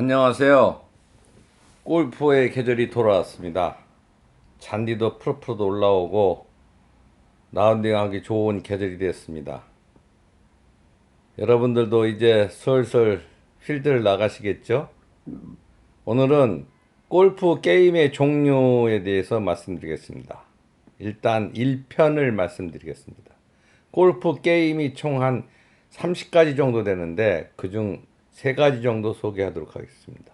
안녕하세요. 골프의 계절이 돌아왔습니다. 잔디도 푸르푸르 올라오고 라운딩하기 좋은 계절이 됐습니다. 여러분들도 이제 슬슬 필드를 나가시겠죠? 오늘은 골프 게임의 종류에 대해서 말씀드리겠습니다. 일단 1편을 말씀드리겠습니다. 골프 게임이 총 한 30가지 정도 되는데 그중 3가지 정도 소개하도록 하겠습니다.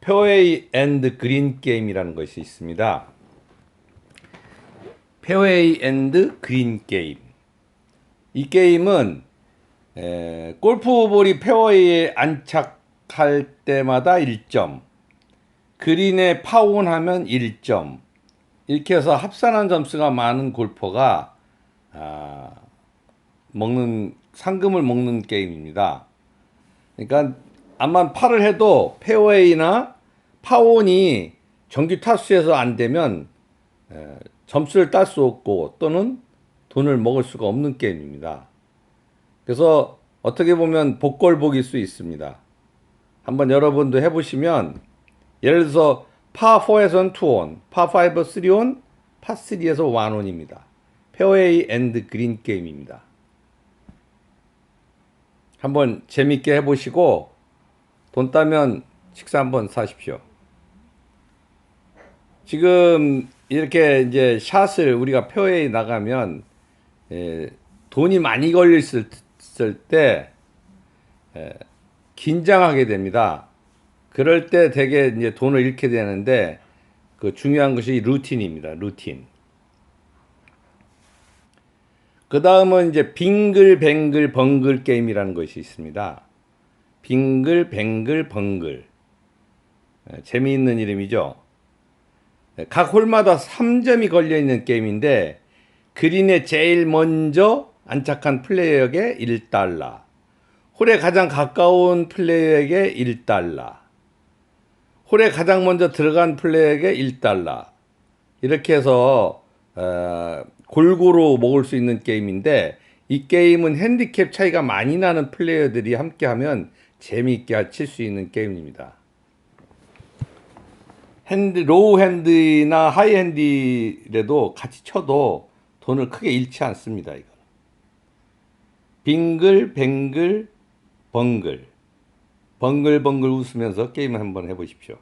페어웨이 앤드 그린 게임이라는 것이 있습니다. 페어웨이 앤드 그린 게임. 이 게임은 에, 골프볼이 페어웨이에 안착할 때마다 1점, 그린에 파운하면 1점, 이렇게 해서 합산한 점수가 많은 골퍼가 아, 먹는 상금을 먹는 게임입니다. 그러니까 암만 팔을 해도 페어웨이나 파온이 정규 타수에서 안 되면 에, 점수를 딸 수 없고 또는 돈을 먹을 수가 없는 게임입니다. 그래서 어떻게 보면 복골복일 수 있습니다. 한번 여러분도 해보시면 예를 들어서 파4에서는 2온, 파5 3온, 파3에서 1온입니다. 페어웨이 앤드 그린 게임입니다. 한번 재밌게 해보시고 돈 따면 식사 한번 사십시오. 지금 이렇게 이제 샷을 우리가 페어웨이 나가면 에, 돈이 많이 걸렸을 때 에, 긴장하게 됩니다. 그럴 때 되게 이제 돈을 잃게 되는데 그 중요한 것이 루틴입니다. 루틴. 그 다음은 이제 빙글뱅글 벙글 게임이라는 것이 있습니다. 빙글뱅글 벙글. 에, 재미있는 이름이죠. 에, 각 홀마다 3점이 걸려 있는 게임인데 그린에 제일 먼저 안착한 플레이어에게 1달러. 홀에 가장 가까운 플레이어에게 1달러. 홀에 가장 먼저 들어간 플레이어에게 1달러. 이렇게 해서 어, 골고루 먹을 수 있는 게임인데 이 게임은 핸디캡 차이가 많이 나는 플레이어들이 함께하면 재미있게 칠 수 있는 게임입니다. 핸드 로우 핸드나 하이 핸디라도 같이 쳐도 돈을 크게 잃지 않습니다. 이거. 빙글 뱅글 벙글 벙글벙글 웃으면서 게임을 한번 해보십시오.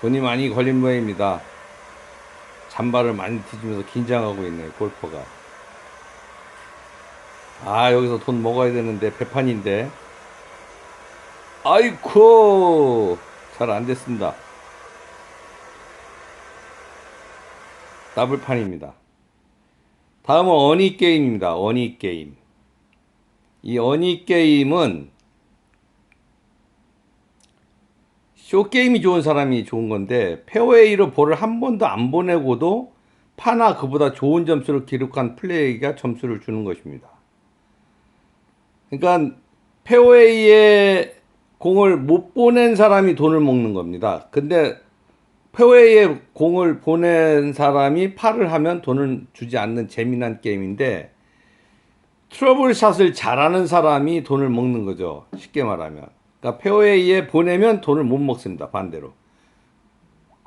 돈이 많이 걸린 모양입니다. 잔발을 많이 뒤지면서 긴장하고 있네요, 골퍼가. 아, 여기서 돈 먹어야 되는데, 배판인데. 아이쿠! 잘안 됐습니다. 더블판입니다. 다음은 어니 게임입니다. 어니 게임. 이 어니 게임은 쇼 게임이 좋은 사람이 좋은 건데 페어웨이로 볼을 한 번도 안 보내고도 파나 그보다 좋은 점수를 기록한 플레이가 점수를 주는 것입니다. 그러니까 페어웨이에 공을 못 보낸 사람이 돈을 먹는 겁니다. 근데 페어웨이에 공을 보낸 사람이 팔을 하면 돈을 주지 않는 재미난 게임인데 트러블 샷을 잘하는 사람이 돈을 먹는 거죠. 쉽게 말하면. 그러니까 페어웨이에 보내면 돈을 못 먹습니다. 반대로.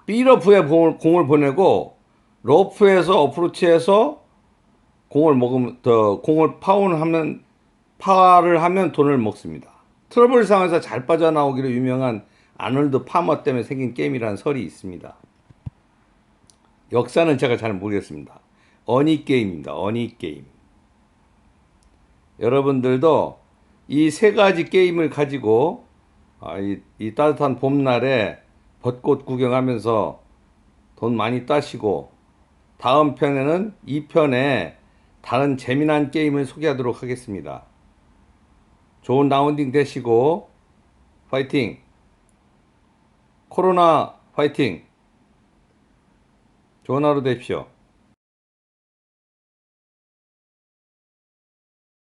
B러프에 공을, 공을 보내고 러프에서 어프로치해서 공을 먹으면 더 공을 파운하면 파를 하면 돈을 먹습니다. 트러블 상황에서 잘 빠져나오기로 유명한 아놀드 파머 때문에 생긴 게임이라는 설이 있습니다. 역사는 제가 잘 모르겠습니다. 어니 게임입니다. 어니 게임. 여러분들도 이 세 가지 게임을 가지고 아, 이, 이 따뜻한 봄날에 벚꽃 구경하면서 돈 많이 따시고 다음 편에는 이 편에 다른 재미난 게임을 소개하도록 하겠습니다. 좋은 라운딩 되시고 파이팅! 코로나 파이팅! 좋은 하루 되십시오.